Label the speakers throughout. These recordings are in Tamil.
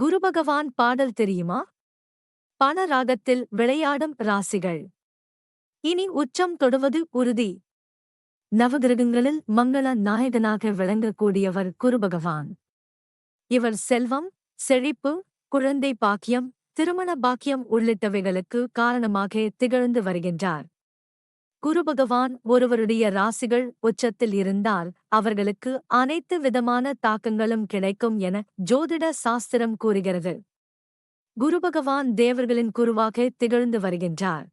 Speaker 1: குருபகவான் பாடல் தெரியுமா? பண ராகத்தில் விளையாடும் ராசிகள். இனி உச்சம் தொடுவது உறுதி. நவகிரகங்களில் மங்கள நாயகனாக விளங்கக்கூடியவர் குருபகவான் இவர் செல்வம் செழிப்பு குழந்தை பாக்கியம் திருமண பாக்கியம் உள்ளிட்டவைகளுக்கு காரணமாக திகழ்ந்து வருகின்றார். குரு பகவான் ஒருவருடைய ராசிகள் உச்சத்தில் இருந்தால் அவர்களுக்கு அனைத்து விதமான தாக்கங்களும் கிடைக்கும் என ஜோதிட சாஸ்திரம் கூறுகிறது. குரு பகவான் தேவர்களின் குருவாக திகழ்ந்து வருகின்றார்.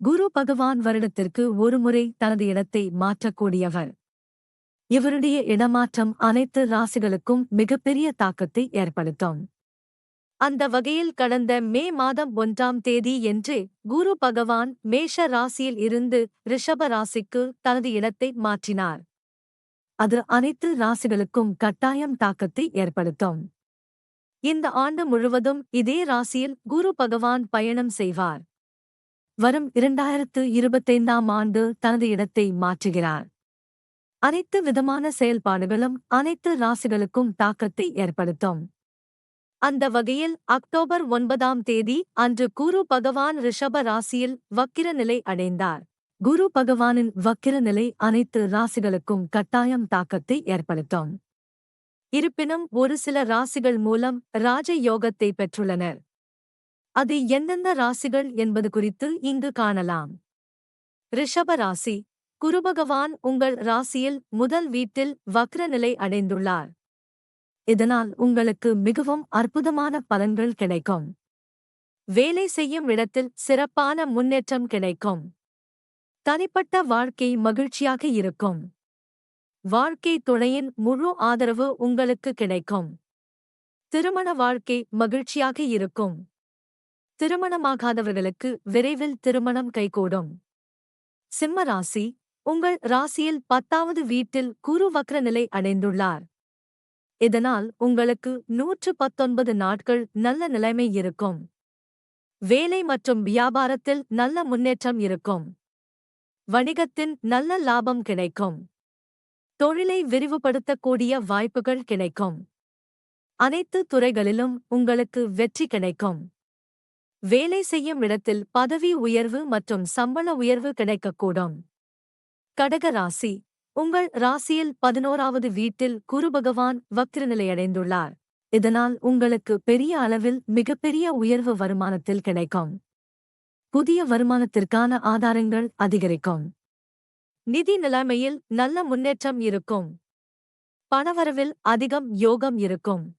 Speaker 1: குரு பகவான் வருடத்திற்கு ஒருமுறை தனது இடத்தை மாற்றக்கூடியவர். இவருடைய இடமாற்றம் அனைத்து ராசிகளுக்கும் மிகப்பெரிய தாக்கத்தை ஏற்படுத்தும். அந்த வகையில் கடந்த மே மாதம் ஒன்றாம் தேதி என்று குரு பகவான் மேஷ ராசியில் இருந்து ரிஷப ராசிக்கு தனது இடத்தை மாற்றினார். அது அனைத்து ராசிகளுக்கும் கட்டாயம் தாக்கத்தை ஏற்படுத்தும். இந்த ஆண்டு முழுவதும் இதே ராசியில் குரு பகவான் பயணம் செய்வார். வரும் இரண்டாயிரத்து இருபத்தைந்தாம் ஆண்டு தனது இடத்தை மாற்றுகிறார். அனைத்து விதமான செயல்பாடுகளும் அனைத்து ராசிகளுக்கும் தாக்கத்தை ஏற்படுத்தும். அந்த வகையில் அக்டோபர் ஒன்பதாம் தேதி அன்று குரு பகவான் ரிஷப ராசியில் வக்கிர நிலை அடைந்தார். குரு பகவானின் வக்கிர நிலை அனைத்து ராசிகளுக்கும் கட்டாயம் தாக்கத்தை ஏற்படுத்தும். இருப்பினும் ஒரு சில ராசிகள் மூலம் ராஜ யோகத்தை பெற்றுள்ளனர். அது எந்தெந்த ராசிகள் என்பது குறித்து இங்கு காணலாம். ரிஷப ராசி. குருபகவான் உங்கள் ராசியில் முதல் வீட்டில் வக்ர நிலை அடைந்துள்ளார். இதனால் உங்களுக்கு மிகவும் அற்புதமான பலன்கள் கிடைக்கும். வேலை செய்யும் இடத்தில் சிறப்பான முன்னேற்றம் கிடைக்கும். தனிப்பட்ட வாழ்க்கை மகிழ்ச்சியாக இருக்கும். வாழ்க்கை துணையின் முழு ஆதரவு உங்களுக்கு கிடைக்கும். திருமண வாழ்க்கை மகிழ்ச்சியாக இருக்கும். திருமணமாகாதவர்களுக்கு விரைவில் திருமணம் கைகூடும். சிம்ம ராசி உங்கள் ராசியில் பத்தாவது வீட்டில் குரு வக்ர நிலை அடைந்துள்ளார். இதனால் உங்களுக்கு நூற்று பத்தொன்பது நாட்கள் நல்ல நிலைமை இருக்கும். வேலை மற்றும் வியாபாரத்தில் நல்ல முன்னேற்றம் இருக்கும். வணிகத்தின் நல்ல லாபம் கிடைக்கும். தொழிலை விரிவுபடுத்தக்கூடிய வாய்ப்புகள் கிடைக்கும். அனைத்து துறைகளிலும் உங்களுக்கு வெற்றி கிடைக்கும். வேலை செய்யும் இடத்தில் பதவி உயர்வு மற்றும் சம்பள உயர்வு கிடைக்கக்கூடும். கடக ராசி. உங்கள் ராசியில் பதினோராவது வீட்டில் குரு பகவான் வக்ரநிலையடைந்துள்ளார் இதனால் உங்களுக்கு பெரிய அளவில் மிகப்பெரிய உயர்வு வருமானத்தில் கிடைக்கும். புதிய வருமானத்திற்கான ஆதாரங்கள் அதிகரிக்கும். நிதி நிலைமையில் நல்ல முன்னேற்றம் இருக்கும். பணவரவில் அதிகம் யோகம் இருக்கும்.